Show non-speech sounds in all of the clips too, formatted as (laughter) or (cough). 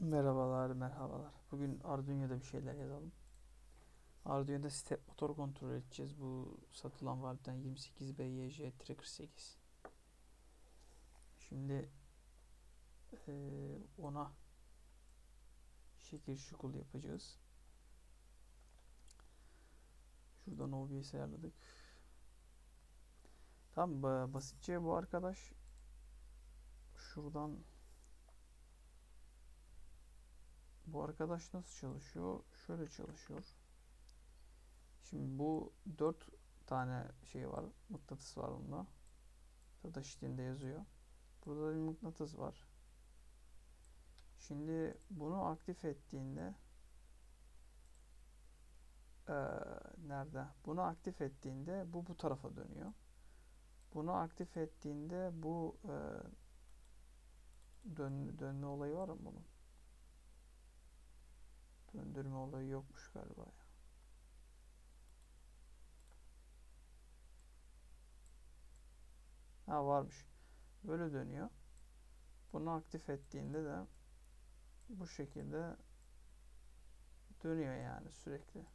Merhabalar, merhabalar. Bugün Arduino'da bir şeyler yazalım. Arduino'da step motor kontrol edeceğiz. Bu satılan valveden 28BYJ-48. Şimdi eee, ona şekil şukul yapacağız. Şuradan OBS ayarladık. Ba- basitçe bu arkadaş şuradan Bu arkadaş nasıl çalışıyor? Şöyle çalışıyor. Şimdi bu dört tane şey var. Mıknatıs var bunda. Burada şeklinde yazıyor. Burada da bir mıknatıs var. Şimdi bunu aktif ettiğinde eee, nerede? Bunu aktif ettiğinde bu bu tarafa dönüyor. Bunu aktif ettiğinde bu eee, dön, dönme olayı var mı bunun? Döndürme olayı yokmuş galiba ya. Ha varmış. Böyle dönüyor. Bunu aktif ettiğinde de bu şekilde dönüyor yani sürekli.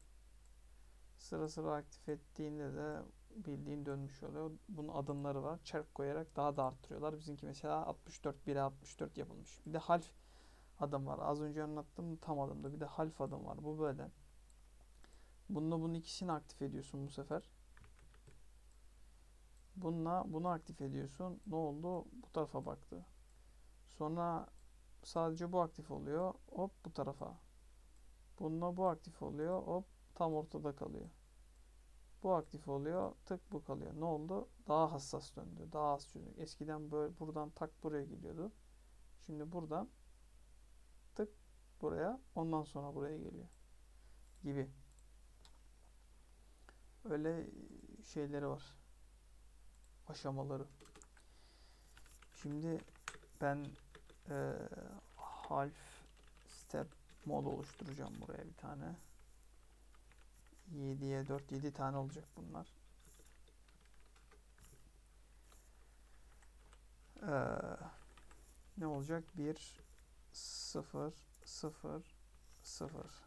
Sıra sıra aktif ettiğinde de bildiğin dönmüş oluyor. Bunun adımları var. Çark koyarak daha da arttırıyorlar. Bizimki mesela 64 1'e 64 yapılmış. Bir de half adım var. Az önce anlattığım tam adımda. Bir de half adım var. Bu böyle. Bununla bunun ikisini aktif ediyorsun bu sefer. Bununla bunu aktif ediyorsun. Ne oldu? Bu tarafa baktı. Sonra sadece bu aktif oluyor. Hop bu tarafa. Bununla bu aktif oluyor. Hop tam ortada kalıyor. Bu aktif oluyor. Tık bu kalıyor. Ne oldu? Daha hassas döndü. Daha az çözünür. Eskiden böyle buradan tak buraya gidiyordu. Şimdi buradan buraya ondan sonra buraya geliyor gibi. Öyle şeyleri var. Aşamaları. Şimdi ben eee half step mod oluşturacağım buraya bir tane. 7'ye 4 7 tane olacak bunlar. Eee, ne olacak? 1 0 0 0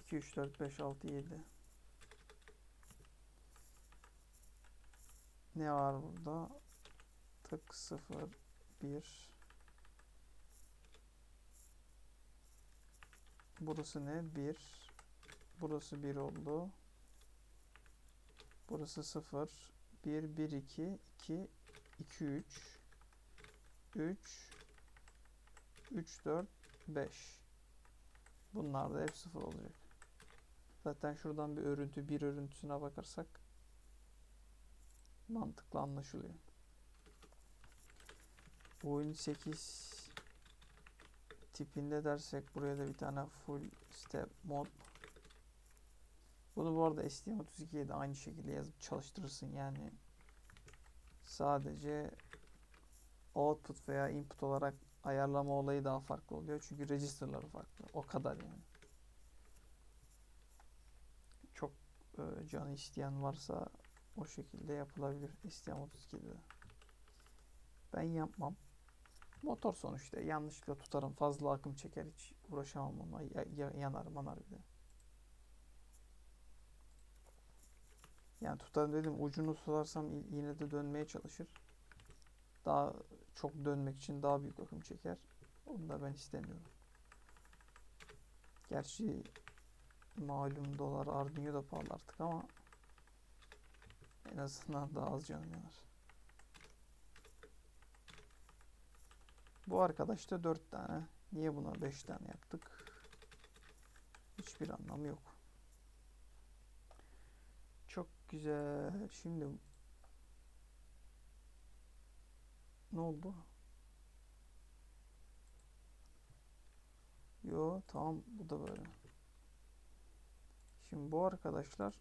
2 3 4 5 6 7 Ne var burada? Tık 0 1 Burası ne? 1 Burası 1 oldu. Burası 0 1 1 2 2 2 3 3 3 4 5 Bunlar da hep 0 olacak. Zaten şuradan bir örüntü bir örüntüsüne bakarsak mantıklı anlaşılıyor. Oyun 8 tipinde dersek buraya da bir tane full step mod. Bunu bu arada STM32'ye de aynı şekilde yazıp çalıştırırsın. Yani sadece output veya input olarak ayarlama olayı daha farklı oluyor. Çünkü register'ları farklı. O kadar yani. Çok e, canı isteyen varsa o şekilde yapılabilir. STM32'de ben yapmam. Motor sonuçta. Yanlışlıkla tutarım. Fazla akım çeker. Hiç uğraşamam onunla. Ya- ya- yanar manar bir de Yani tutarım dedim ucunu tutarsam y- yine de dönmeye çalışır. Daha çok dönmek için daha büyük akım çeker. Onu da ben istemiyorum. Gerçi malum dolar Arduino da pahalı artık ama en azından daha az canım yanar. Bu arkadaşta 4 tane. Niye buna 5 tane yaptık? Hiçbir anlamı yok. Çok güzel. Şimdi ne oldu? Yo tamam bu da böyle. Şimdi bu arkadaşlar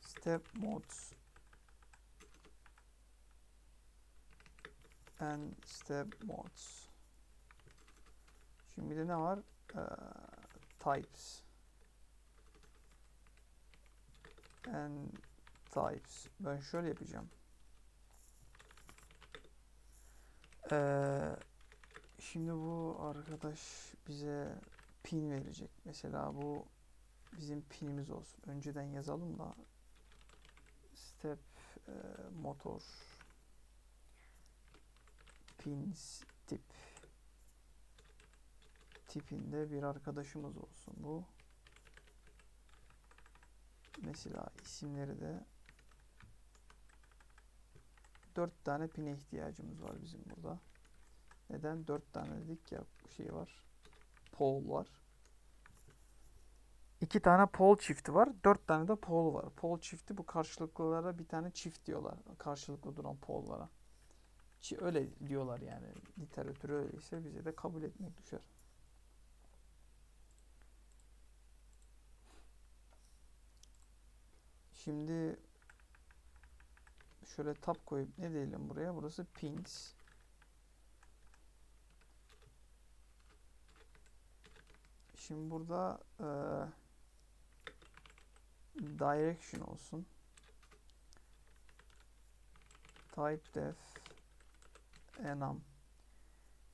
step mods and step mods. Şimdi de ne var? Ee, types and types. Ben şöyle yapacağım. Ee, şimdi bu arkadaş bize pin verecek. Mesela bu bizim pinimiz olsun. Önceden yazalım da step e, motor pins tip tipinde bir arkadaşımız olsun bu. Mesela isimleri de dört tane pine ihtiyacımız var bizim burada. Neden? Dört tane dedik ya şey var. Pole var. İki tane pole çifti var. Dört tane de pole var. Pole çifti bu karşılıklılara bir tane çift diyorlar. Karşılıklı duran pole'lara. Çi- Öyle diyorlar yani. Literatürü öyleyse bize de kabul etmek düşer. Şimdi şöyle tab koyup ne diyelim buraya? Burası pins. Şimdi burada eee, direction olsun. Type def enum.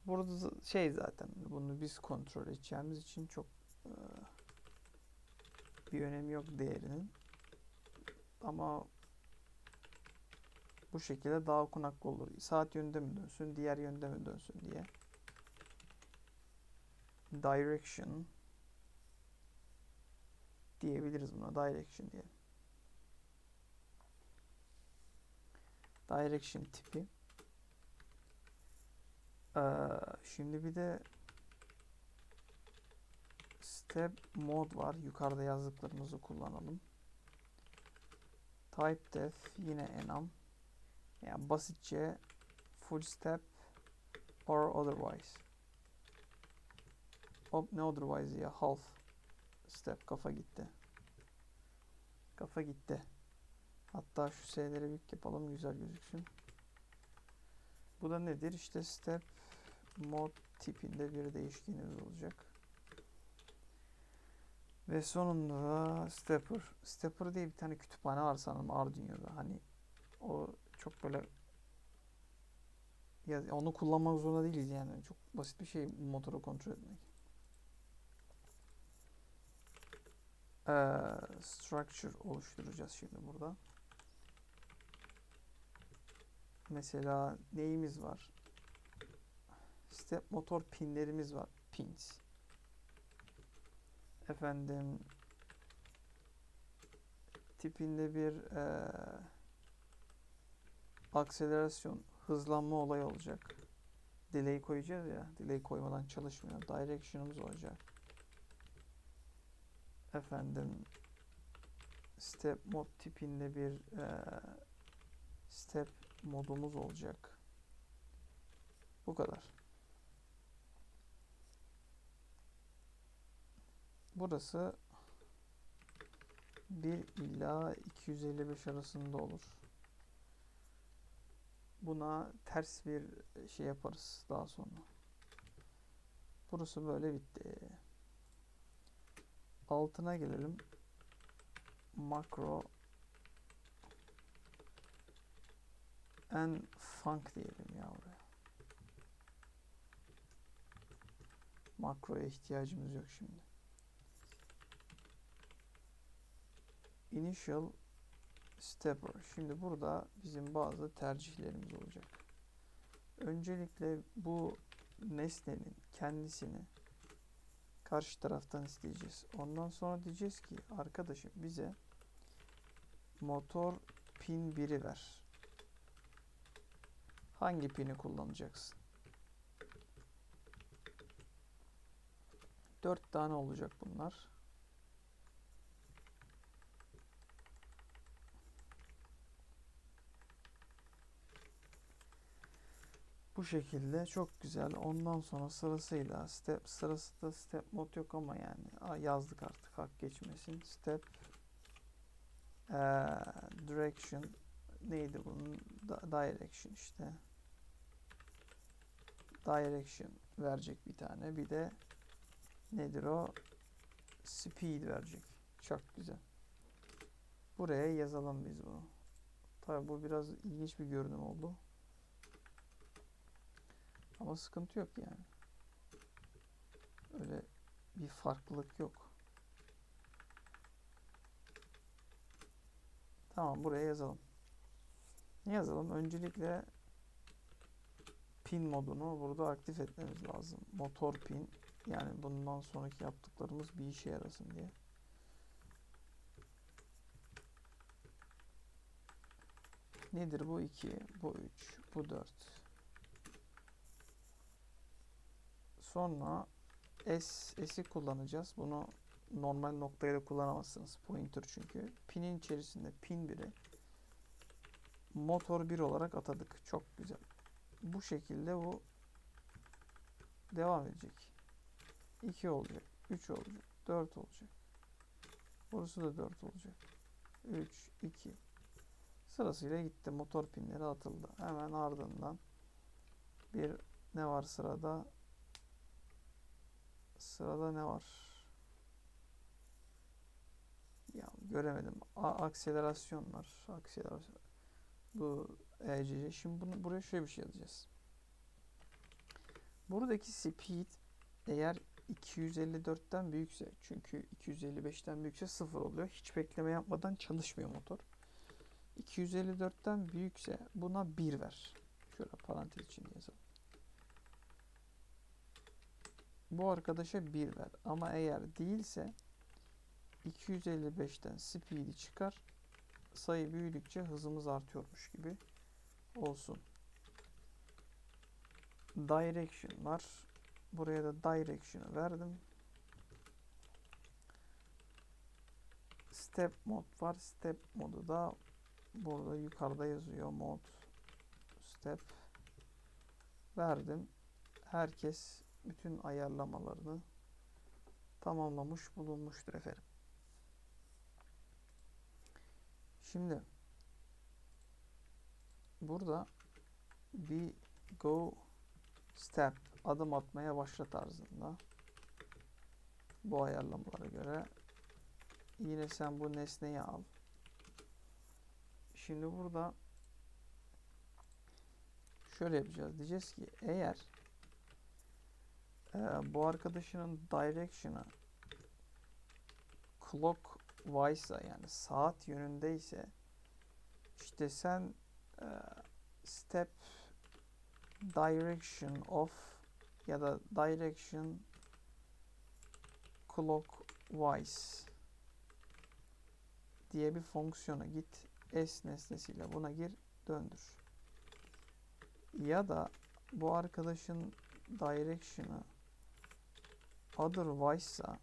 Burada şey zaten bunu biz kontrol edeceğimiz için çok eee, bir önemi yok değerinin. Ama bu şekilde daha okunaklı olur. Saat yönünde mi dönsün, diğer yönde mi dönsün diye. Direction diyebiliriz buna. Direction diye. Direction tipi. Ee, şimdi bir de step mod var. Yukarıda yazdıklarımızı kullanalım. Type def yine enum. Yani basitçe full step or otherwise. Hop ne otherwise ya half step kafa gitti. Kafa gitti. Hatta şu S'leri büyük yapalım güzel gözüksün. Bu da nedir? İşte step mod tipinde bir değişkenimiz olacak. Ve sonunda da stepper. Stepper diye bir tane kütüphane var sanırım Arduino'da. Hani o çok böyle ya onu kullanmak zorunda değiliz yani. Çok basit bir şey motoru kontrol etmek. Ee, structure oluşturacağız şimdi burada. Mesela neyimiz var? Step motor pinlerimiz var. Pins. Efendim tipinde bir eee akselerasyon, hızlanma olayı olacak. Delay koyacağız ya. Delay koymadan çalışmıyor. Direction'ımız olacak. Efendim step mod tipinde bir eee, step modumuz olacak. Bu kadar. Burası 1 ila 255 arasında olur. Buna ters bir şey yaparız daha sonra. Burası böyle bitti. Altına gelelim. Makro en func diyelim ya buraya. Makroya ihtiyacımız yok şimdi. Initial stepper. Şimdi burada bizim bazı tercihlerimiz olacak. Öncelikle bu nesnenin kendisini karşı taraftan isteyeceğiz. Ondan sonra diyeceğiz ki arkadaşım bize motor pin 1'i ver. Hangi pini kullanacaksın? 4 tane olacak bunlar. Bu şekilde çok güzel. Ondan sonra sırasıyla step sırası da step mod yok ama yani yazdık artık hak geçmesin. Step eee, direction neydi bunun Da- direction işte. Direction verecek bir tane. Bir de nedir o? Speed verecek. Çok güzel. Buraya yazalım biz bunu. Tabi bu biraz ilginç bir görünüm oldu. Ama sıkıntı yok yani. Öyle bir farklılık yok. Tamam buraya yazalım. Ne yazalım? Öncelikle pin modunu burada aktif etmemiz lazım. Motor pin yani bundan sonraki yaptıklarımız bir işe yarasın diye. Nedir bu 2, bu 3, bu 4. Sonra S, S'i kullanacağız. Bunu normal noktayla da kullanamazsınız. Pointer çünkü. Pinin içerisinde pin 1'i motor 1 olarak atadık. Çok güzel. Bu şekilde bu devam edecek. 2 olacak. 3 olacak. 4 olacak. Burası da 4 olacak. 3, 2. Sırasıyla gitti. Motor pinleri atıldı. Hemen ardından bir ne var sırada? Sırada ne var? Ya göremedim. A akselerasyon var. Akselerasyon. Bu ECC. Şimdi bunu buraya şöyle bir şey yazacağız. Buradaki speed eğer 254'ten büyükse çünkü 255'ten büyükse 0 oluyor. Hiç bekleme yapmadan çalışmıyor motor. 254'ten büyükse buna 1 ver. Şöyle parantez içinde yazalım. Bu arkadaşa 1 ver. Ama eğer değilse 255'ten speed'i çıkar. Sayı büyüdükçe hızımız artıyormuş gibi olsun. Direction var. Buraya da direction'ı verdim. Step mod var. Step modu da burada yukarıda yazıyor mod step verdim. Herkes bütün ayarlamalarını tamamlamış bulunmuştur efendim. Şimdi burada bir go step adım atmaya başla tarzında bu ayarlamalara göre yine sen bu nesneyi al. Şimdi burada şöyle yapacağız. Diyeceğiz ki eğer bu arkadaşının direction'ı clockwise'a yani saat yönündeyse işte sen e, step direction of ya da direction clockwise diye bir fonksiyona git s nesnesiyle buna gir döndür. Ya da bu arkadaşın direction'ı otherwise'sa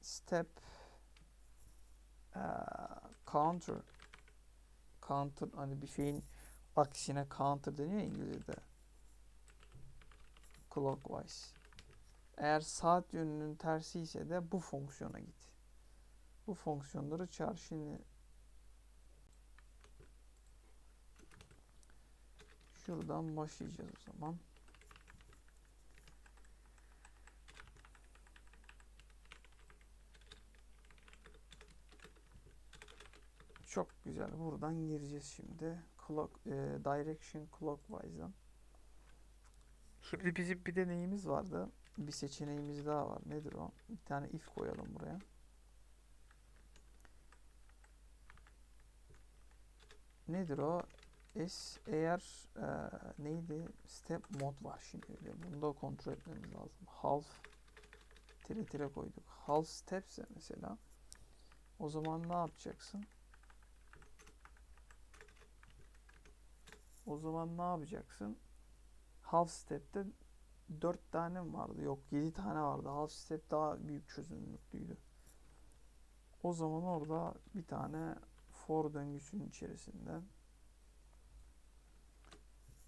step uh, counter counter hani bir şeyin aksine counter deniyor İngilizce'de. Clockwise. Eğer saat yönünün tersi ise de bu fonksiyona git. Bu fonksiyonları çağır. Şimdi şuradan başlayacağız o zaman. Çok güzel. Buradan gireceğiz şimdi. Clock, e, direction clockwise'dan. Şimdi bizim bir deneyimiz vardı. Bir seçeneğimiz daha var. Nedir o? Bir tane if koyalım buraya. Nedir o? S eğer e, neydi? Step mod var şimdi. Bunu da kontrol etmemiz lazım. Half tire tire koyduk. Half stepse mesela o zaman ne yapacaksın? O zaman ne yapacaksın? Half step'te 4 tane mi vardı? Yok 7 tane vardı. Half step daha büyük çözünürlüklüydü. O zaman orada bir tane for döngüsünün içerisinde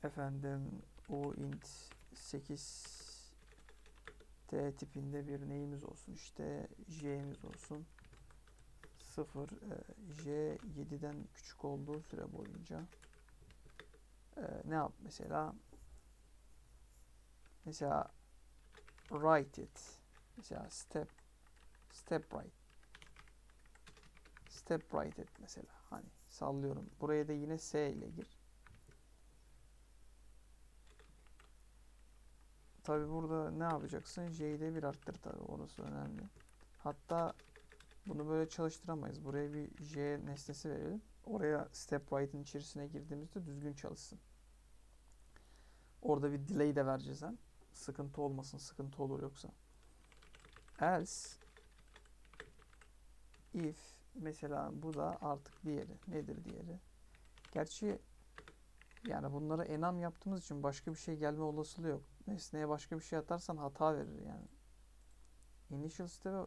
efendim o int 8 t tipinde bir neyimiz olsun işte j'miz olsun 0 j 7'den küçük olduğu süre boyunca e, ne yap mesela mesela write it mesela step step right step right et mesela. Hani sallıyorum. Buraya da yine S ile gir. Tabi burada ne yapacaksın? J'yi de bir arttır tabi. Orası önemli. Hatta bunu böyle çalıştıramayız. Buraya bir J nesnesi verelim. Oraya step right'ın içerisine girdiğimizde düzgün çalışsın. Orada bir delay de vereceğiz hem. Sıkıntı olmasın. Sıkıntı olur yoksa. Else if mesela bu da artık diğeri. Nedir diğeri? Gerçi yani bunları enam yaptığımız için başka bir şey gelme olasılığı yok. Nesneye başka bir şey atarsan hata verir yani. Initial step'e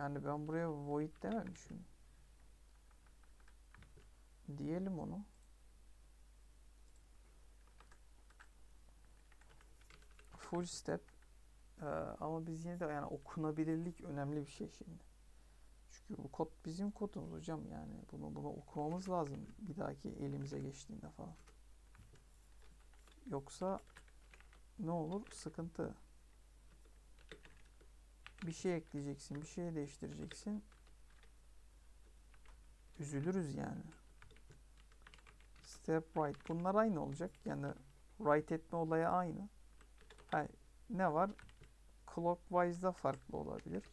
yani ben buraya void dememişim. Diyelim onu. Full step ee, ama biz yine de yani okunabilirlik önemli bir şey şimdi. Çünkü bu kod bizim kodumuz hocam yani. Bunu bunu okumamız lazım bir dahaki elimize geçtiğinde falan. Yoksa ne olur? Sıkıntı. Bir şey ekleyeceksin, bir şey değiştireceksin. Üzülürüz yani. Step right. Bunlar aynı olacak. Yani write etme olayı aynı. Ha, ne var? Clockwise'da farklı olabilir.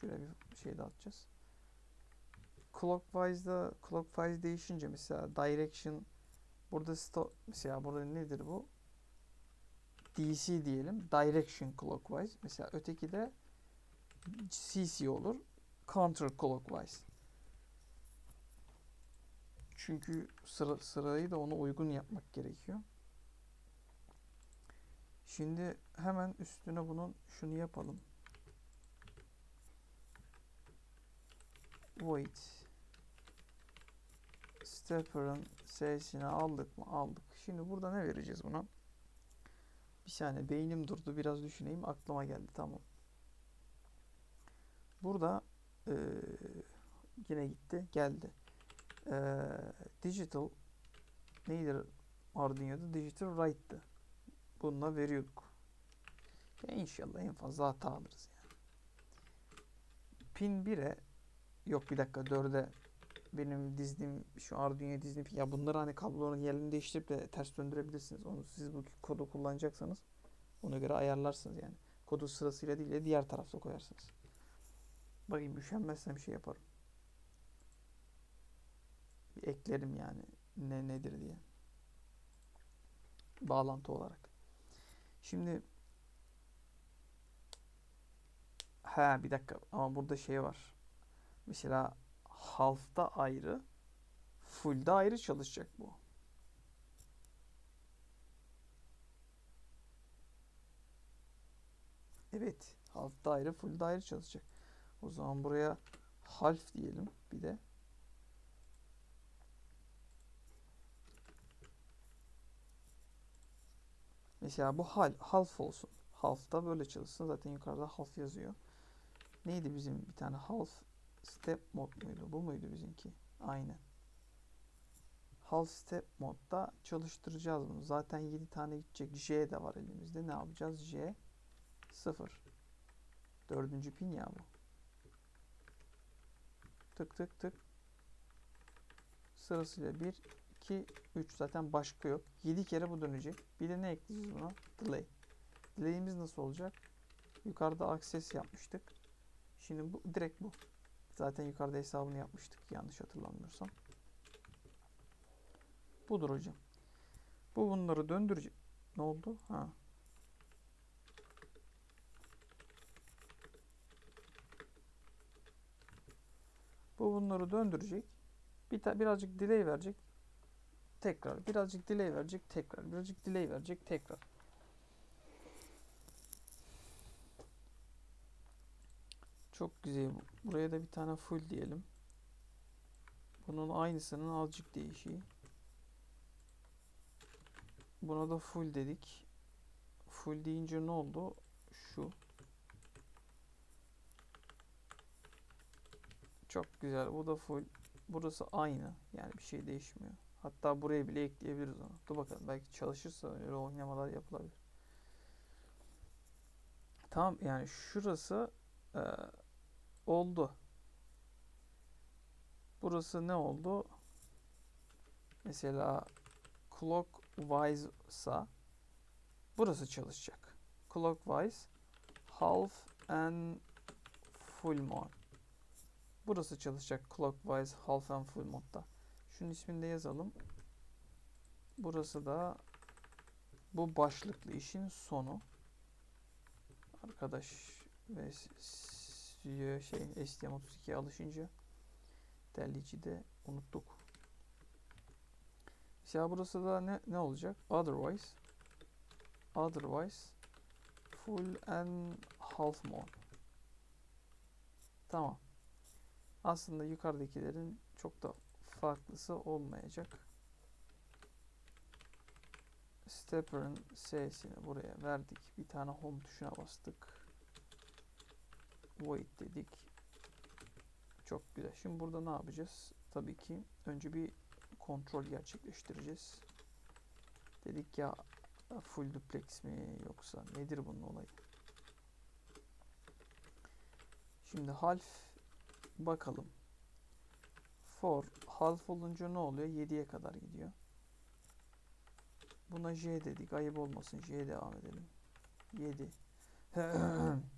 Şöyle bir şey de atacağız. Clockwise'da clockwise değişince mesela direction burada mesela burada nedir bu? DC diyelim. Direction clockwise. Mesela öteki de CC olur. Counter clockwise. Çünkü sıra, sırayı da ona uygun yapmak gerekiyor. Şimdi hemen üstüne bunun şunu yapalım. void stepper'ın sesini aldık mı? Aldık. Şimdi burada ne vereceğiz buna? Bir saniye beynim durdu. Biraz düşüneyim. Aklıma geldi. Tamam. Burada ee, yine gitti. Geldi. Ee, digital neydi Arduino'da? Digital write'tı. Bununla veriyorduk. Ya inşallah en fazla hata alırız yani. Pin 1'e Yok bir dakika 4'e benim dizdiğim şu Arduino'ya dizdiğim ya bunları hani kabloların yerini değiştirip de ters döndürebilirsiniz. Onu siz bu kodu kullanacaksanız ona göre ayarlarsınız yani. Kodu sırasıyla değil de diğer tarafta koyarsınız. Bakayım üşenmezsem şey yaparım. Bir eklerim yani ne nedir diye. Bağlantı olarak. Şimdi ha bir dakika ama burada şey var. Mesela half'ta ayrı, full'da ayrı çalışacak bu. Evet, half'ta ayrı, full'da ayrı çalışacak. O zaman buraya half diyelim bir de. Mesela bu hal, half olsun. Half'ta böyle çalışsın. Zaten yukarıda half yazıyor. Neydi bizim bir tane half step mod muydu? Bu muydu bizimki? Aynen. Half step modda çalıştıracağız bunu. Zaten 7 tane gidecek. J de var elimizde. Ne yapacağız? J 0. Dördüncü pin ya bu. Tık tık tık. Sırasıyla 1, 2, 3 zaten başka yok. 7 kere bu dönecek. Bir de ne ekleyeceğiz buna? Delay. Delay'imiz nasıl olacak? Yukarıda access yapmıştık. Şimdi bu direkt bu. Zaten yukarıda hesabını yapmıştık yanlış hatırlamıyorsam. Budur hocam. Bu bunları döndürecek. Ne oldu? Ha. Bu bunları döndürecek. Bir birazcık delay verecek. Tekrar. Birazcık delay verecek. Tekrar. Birazcık delay verecek. Tekrar. Çok güzel. Buraya da bir tane full diyelim. Bunun aynısının azıcık değişiği. Buna da full dedik. Full deyince ne oldu? Şu. Çok güzel. Bu da full. Burası aynı. Yani bir şey değişmiyor. Hatta buraya bile ekleyebiliriz onu. Dur bakalım. Belki çalışırsa öyle oynamalar yapılabilir. Tamam yani şurası e, oldu. Burası ne oldu? Mesela clockwise sa burası çalışacak. Clockwise half and full mode. Burası çalışacak clockwise half and full modda. Şunun ismini de yazalım. Burası da bu başlıklı işin sonu. Arkadaş ve stüdyo şey STM32'ye alışınca derleyici de unuttuk. Mesela burası da ne, ne olacak? Otherwise Otherwise full and half mode. Tamam. Aslında yukarıdakilerin çok da farklısı olmayacak. Stepper'ın S'sini buraya verdik. Bir tane home tuşuna bastık. Wait dedik. Çok güzel. Şimdi burada ne yapacağız? Tabii ki önce bir kontrol gerçekleştireceğiz. Dedik ya full duplex mi yoksa nedir bunun olayı? Şimdi half bakalım. For half olunca ne oluyor? 7'ye kadar gidiyor. Buna J dedik. Ayıp olmasın. J devam edelim. 7. (clears throat)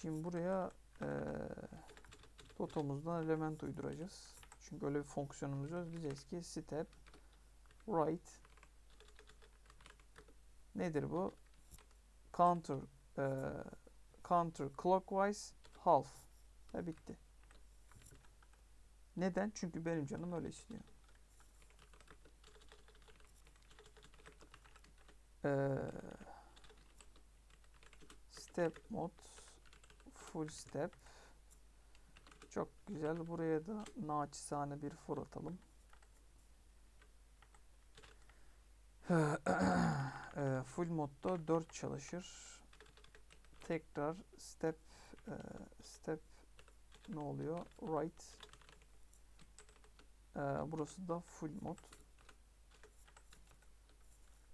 Şimdi buraya ee, Toto'muzdan element uyduracağız. Çünkü öyle bir fonksiyonumuz yok. Diyeceğiz ki step right nedir bu? Counter e, counter clockwise half ve bitti. Neden? Çünkü benim canım öyle istiyor. Ee, step mod full step çok güzel. Buraya da naçizane bir for atalım. (clears throat) e, full modda 4 çalışır. Tekrar step e, step ne oluyor? Right. E, burası da full mod.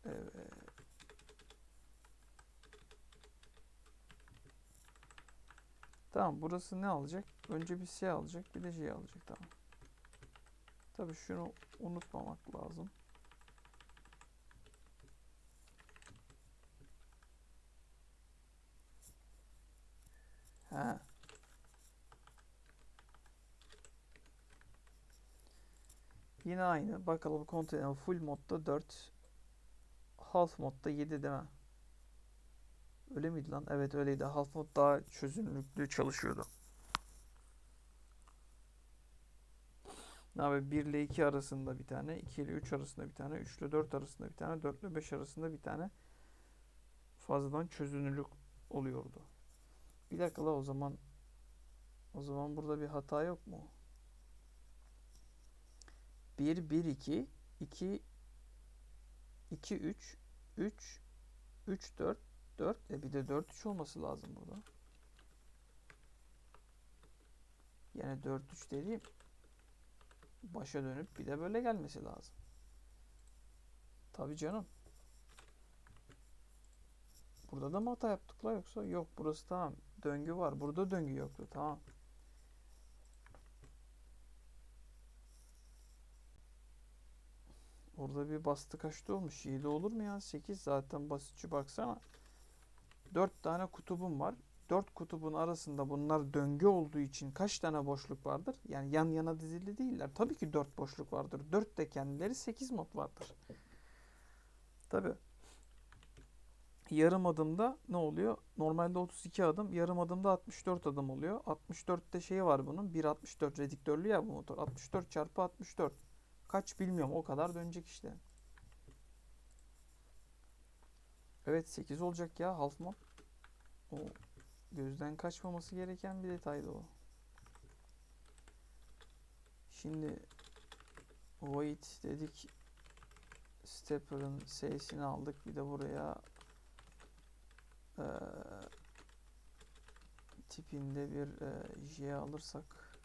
Evet. Tamam burası ne alacak? Önce bir C alacak bir de J alacak tamam. Tabii şunu unutmamak lazım. He. Yine aynı. Bakalım Continental full modda 4. Half modda 7 değil mi? Öyle miydi lan? Evet öyleydi. Half mod daha çözünürlüklü çalışıyordu. Abi 1 ile 2 arasında bir tane, 2 ile 3 arasında bir tane, 3 ile 4 arasında bir tane, 4 ile 5 arasında bir tane fazladan çözünürlük oluyordu. Bir dakika la o zaman o zaman burada bir hata yok mu? 1 1 2 2 2 3 3 3 4 4 e bir de 4 3 olması lazım burada. Yani 4 3 dediğim başa dönüp bir de böyle gelmesi lazım. Tabii canım. Burada da mı hata yaptık la yoksa? Yok burası tamam. Döngü var. Burada döngü yoktu. Tamam. Orada bir bastı kaçtı olmuş? 7 olur mu ya? 8 zaten basitçi baksana. 4 tane kutubum var. 4 kutubun arasında bunlar döngü olduğu için kaç tane boşluk vardır? Yani yan yana dizili değiller. Tabii ki 4 boşluk vardır. 4 de kendileri 8 mod vardır. Tabii yarım adımda ne oluyor? Normalde 32 adım, yarım adımda 64 adım oluyor. 64'te şey var bunun. 1.64 rediktörlü ya bu motor. 64 çarpı 64. Kaç bilmiyorum. O kadar dönecek işte. Evet 8 olacak ya half mod. O gözden kaçmaması gereken bir detaydı o. Şimdi wait dedik. Stepper'ın S'sini aldık. Bir de buraya e, tipinde bir e, J alırsak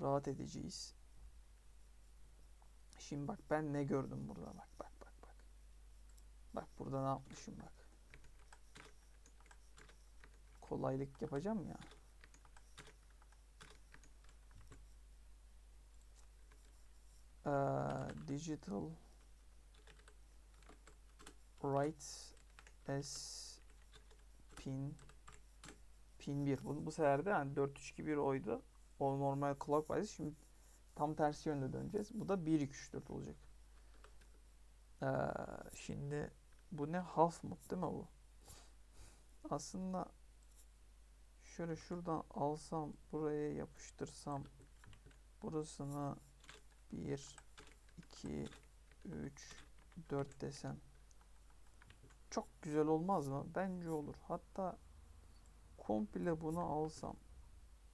rahat edeceğiz. Şimdi bak ben ne gördüm burada bak bak bak bak. Bak burada ne yapmışım bak. Kolaylık yapacağım ya. Ee, digital write as pin pin 1. Bu, bu sefer de yani 4 3 2 1 oydu. O normal clockwise. Şimdi tam tersi yönde döneceğiz. Bu da 1 2 3 4 olacak. Ee, şimdi bu ne half mod değil mi bu? Aslında şöyle şuradan alsam buraya yapıştırsam burasını 1 2 3 4 desem çok güzel olmaz mı? Bence olur. Hatta komple bunu alsam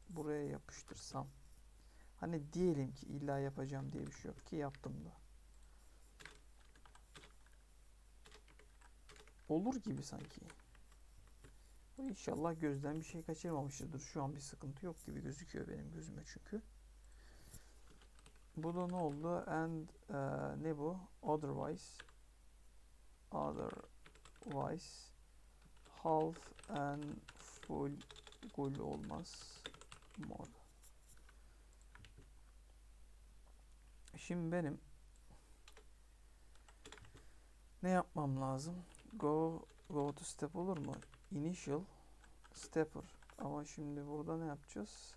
buraya yapıştırsam hani diyelim ki illa yapacağım diye bir şey yok ki yaptım da. Olur gibi sanki. İnşallah gözden bir şey kaçırmamışızdır. Şu an bir sıkıntı yok gibi gözüküyor benim gözüme çünkü. Bu da ne oldu? And e, ne bu? Otherwise otherwise half and full full olmaz mor. Şimdi benim ne yapmam lazım? Go go to step olur mu? Initial stepper. Ama şimdi burada ne yapacağız?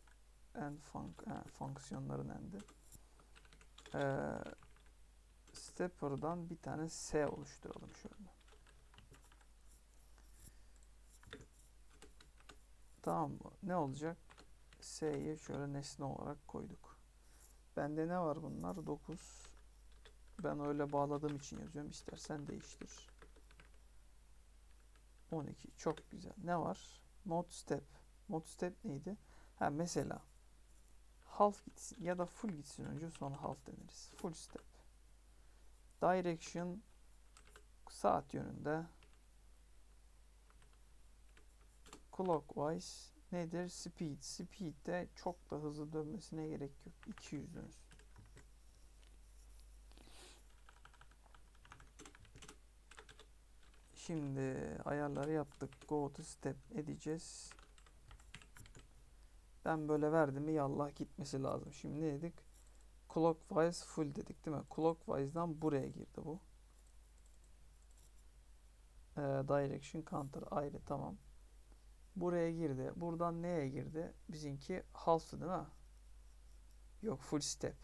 End func ha, fonksiyonların endi. Ee, stepper'dan bir tane S oluşturalım şöyle. Tamam mı? Ne olacak? S'yi şöyle nesne olarak koyduk. Bende ne var bunlar? 9. Ben öyle bağladığım için yazıyorum. İstersen değiştir. 12. Çok güzel. Ne var? Mod step. Mod step neydi? Ha mesela half gitsin ya da full gitsin önce sonra half deniriz. Full step. Direction saat yönünde. Clockwise nedir? Speed. Speed de çok da hızlı dönmesine gerek yok. 200 dönsün. Şimdi ayarları yaptık. Go to step edeceğiz. Ben böyle verdim mi yallah gitmesi lazım. Şimdi ne dedik? Clockwise full dedik değil mi? Clockwise'dan buraya girdi bu. Ee, direction counter ayrı tamam. Buraya girdi. Buradan neye girdi? Bizimki half'tı değil mi? Yok full step.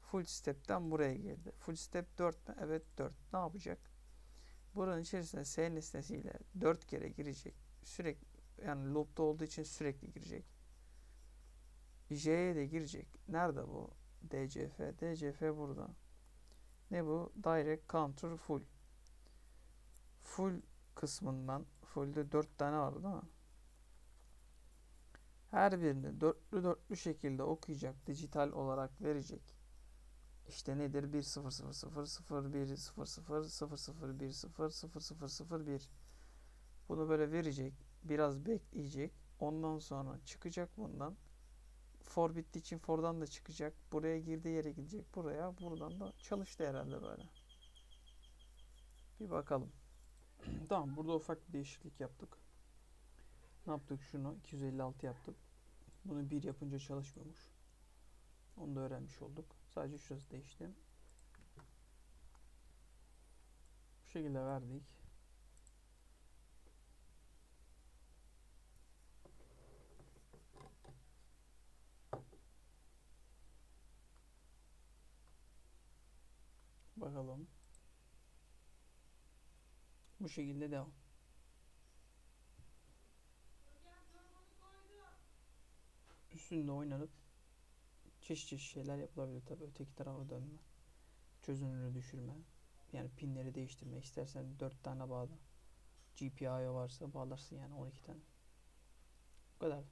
Full step'ten buraya girdi. Full step 4 mü? Evet 4. Ne yapacak? Buranın içerisine S nesnesiyle 4 kere girecek. Sürekli yani loop'ta olduğu için sürekli girecek. J'ye de girecek. Nerede bu? DCF. DCF burada. Ne bu? Direct counter full. Full kısmından full'de 4 tane var değil mi? Her birini dörtlü dörtlü şekilde okuyacak. Dijital olarak verecek. İşte nedir? 1 0 0 0 0 1 0 0 0 0 1 0 0 0 0 1 Bunu böyle verecek. Biraz bekleyecek. Ondan sonra çıkacak bundan. For bittiği için for'dan da çıkacak. Buraya girdiği yere gidecek. Buraya. Buradan da çalıştı herhalde böyle. Bir bakalım. (clears throat) tamam. Burada ufak bir değişiklik yaptık. Ne yaptık? Şunu 256 yaptık. Bunu 1 yapınca çalışmıyormuş. Onu da öğrenmiş olduk. Sadece şurası değişti. Bu şekilde verdik. Bakalım. Bu şekilde devam. Üstünde oynanıp çeşit şeyler yapılabilir tabii. Öteki tarafa dönme. Çözünürlüğü düşürme. Yani pinleri değiştirme. İstersen 4 tane bağla. GPIO varsa bağlarsın yani 12 tane. Bu kadar.